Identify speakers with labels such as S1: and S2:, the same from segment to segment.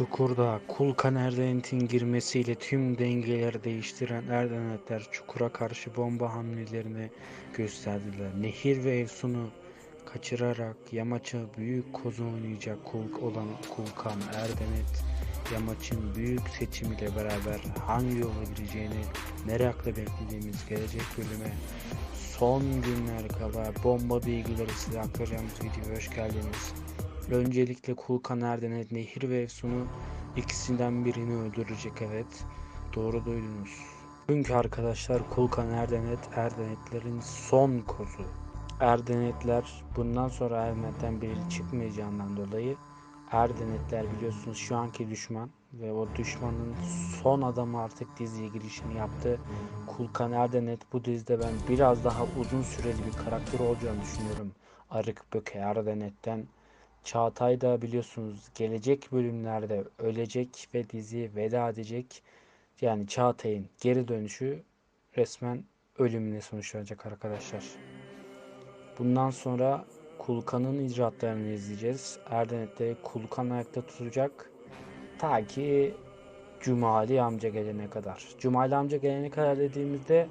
S1: Çukurda Kulkan Erdenet'in girmesiyle tüm dengeleri değiştiren Erdenetler çukura karşı bomba hamlelerini gösterdiler. Nehir ve Efsun'u kaçırarak yamaça büyük kozu oynayacak Kulk olan Kulkan Erdenet yamaçın büyük seçimiyle beraber hangi yola gireceğini merakla beklediğimiz gelecek bölüme son günler kala bomba bilgileri size aktaracağımız videoya hoş geldiniz. Öncelikle Kulkan Erdenet, Nehir ve Efsun'u ikisinden birini öldürecek evet. Doğru duydunuz. Çünkü arkadaşlar Kulkan Erdenet, Erdenetlerin son kozu. Erdenetler bundan sonra Erdenet'ten biri çıkmayacağından dolayı Erdenetler biliyorsunuz şu anki düşman ve o düşmanın son adamı artık diziye girişini yaptı. Kulkan Erdenet bu dizide ben biraz daha uzun süreli bir karakter olacağını düşünüyorum. Arık Böke Erdenet'ten Çağatay da biliyorsunuz gelecek bölümlerde ölecek ve dizi veda edecek. Yani Çağatay'ın geri dönüşü resmen ölümüne sonuçlanacak arkadaşlar. Bundan sonra Kulkan'ın icraatlarını izleyeceğiz. Erdenet'te Kulkan ayakta tutacak. Ta ki Cumali amca gelene kadar. Cumali amca gelene kadar dediğimizde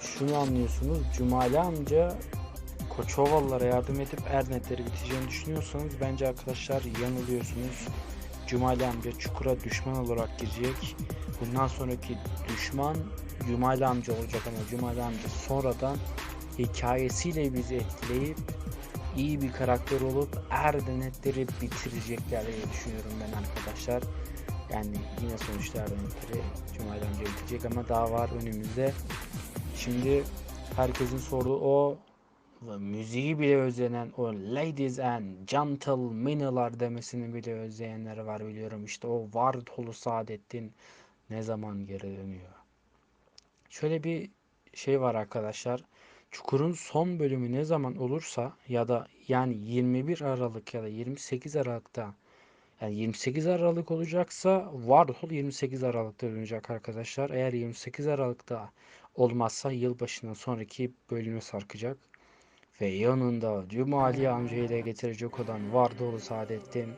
S1: şunu anlıyorsunuz. Cumali amca Koçovalılara yardım edip Erdnetleri biteceğini düşünüyorsanız bence arkadaşlar yanılıyorsunuz. Cumali amca çukura düşman olarak girecek. Bundan sonraki düşman Cumali amca olacak ama Cumali amca sonradan hikayesiyle bizi etkileyip iyi bir karakter olup Erdenetleri bitirecekler diye düşünüyorum ben arkadaşlar. Yani yine sonuçta Erdenetleri Cumali amca bitecek ama daha var önümüzde. Şimdi herkesin sorduğu o ve müziği bile özlenen o ladies and gentlemen'lar demesini bile özleyenler var biliyorum. İşte o var dolu Saadettin ne zaman geri dönüyor. Şöyle bir şey var arkadaşlar. Çukur'un son bölümü ne zaman olursa ya da yani 21 Aralık ya da 28 Aralık'ta yani 28 Aralık olacaksa Warhol 28 Aralık'ta dönecek arkadaşlar. Eğer 28 Aralık'ta olmazsa yılbaşından sonraki bölüme sarkacak. Ve yanında Cumali amca ile getirecek olan Vardoğlu Saadettin.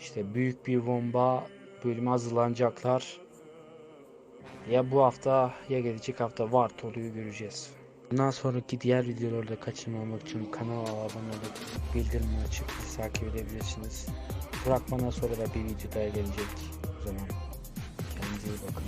S1: İşte büyük bir bomba bölüme hazırlanacaklar. Ya bu hafta ya gelecek hafta Vartolu'yu göreceğiz. Bundan sonraki diğer videoları da kaçırmamak için kanala abone olup bildirimleri açıp takip edebilirsiniz. Bırakmadan sonra da bir video daha gelecek. O zaman kendinize iyi bakın.